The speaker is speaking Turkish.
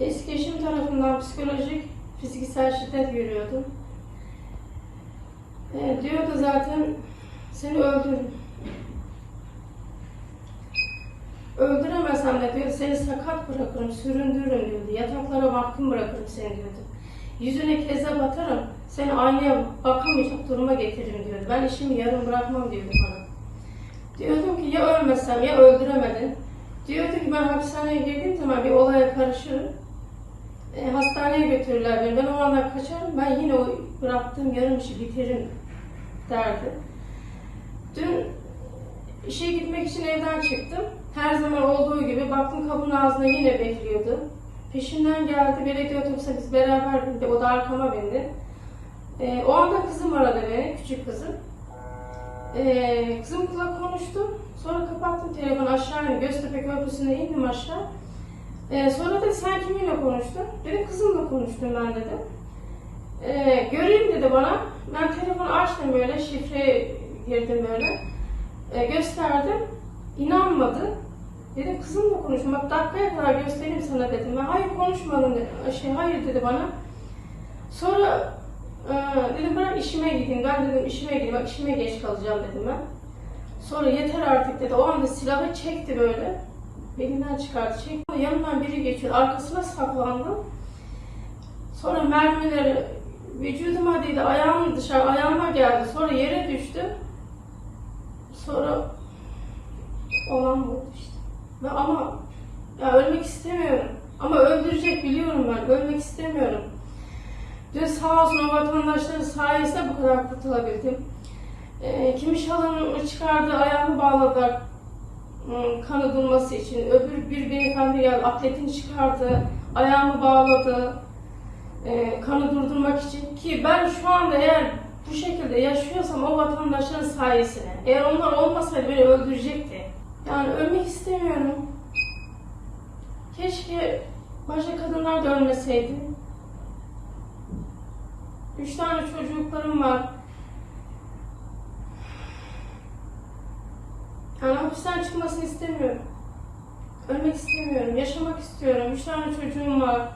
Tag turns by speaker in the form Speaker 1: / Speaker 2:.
Speaker 1: Eski eşim tarafından psikolojik, fiziksel şiddet görüyordum. E, diyordu zaten seni öldürürüm. Öldüremezsem de diyor seni sakat bırakırım, süründürürüm diyordu. Yataklara mahkum bırakırım seni diyordu. Yüzüne keze batarım, seni aynaya bakamayacak duruma getiririm diyordu. Ben işimi yarım bırakmam diyordu bana. Diyordum ki ya ölmesem ya öldüremedin. Diyordu ki ben hapishaneye girdiğim zaman bir olaya karışırım. E, hastaneye götürürler beni. Ben o anda kaçarım. Ben yine o bıraktığım yarım işi bitiririm derdi. Dün işe gitmek için evden çıktım. Her zaman olduğu gibi baktım kapının ağzında yine bekliyordu. Peşimden geldi. Belediye otobüse biz beraber bindik. O da arkama bindi. E, o anda kızım aradı beni. Küçük kızım. Ee, kızımla konuştum. Sonra kapattım telefonu aşağı indim. Göztepe Köprüsü'nde indim aşağı. Ee, sonra da sen kiminle konuştun? Dedim kızımla konuştum ben dedim. Ee, göreyim dedi bana. Ben telefonu açtım böyle şifre girdim böyle. Ee, gösterdim. İnanmadı. Dedim kızımla konuştum. Bak dakikaya kadar göstereyim sana dedim. Ben hayır konuşmadım dedi. Şey, hayır dedi bana. Sonra ee, dedim bırak işime gideyim. Ben dedim işime gideyim. Bak işime geç kalacağım dedim ben. Sonra yeter artık dedi. O anda silahı çekti böyle. Belinden çıkardı. Çekti. Yanından biri geçiyor. Arkasına saklandı. Sonra mermileri vücuduma değdi. Ayağım dışarı, ayağıma geldi. Sonra yere düştü. Sonra olan bu işte. Ve ama ya ölmek istemiyorum. Ama öldürecek biliyorum ben. Ölmek istemiyorum. Dün sağ olsun o vatandaşların sayesinde bu kadar kurtulabildim. Ee, kimi şalını çıkardı, ayağımı bağladılar ım, kanı durması için. Öbür bir beyefendi geldi, atletini çıkardı, ayağımı bağladı e, kanı durdurmak için. Ki ben şu anda eğer bu şekilde yaşıyorsam o vatandaşların sayesinde. Eğer onlar olmasaydı beni öldürecekti. Yani ölmek istemiyorum. Keşke başka kadınlar da ölmeseydi. Üç tane çocuklarım var. Yani hapisten çıkmasını istemiyorum. Ölmek istemiyorum. Yaşamak istiyorum. Üç tane çocuğum var.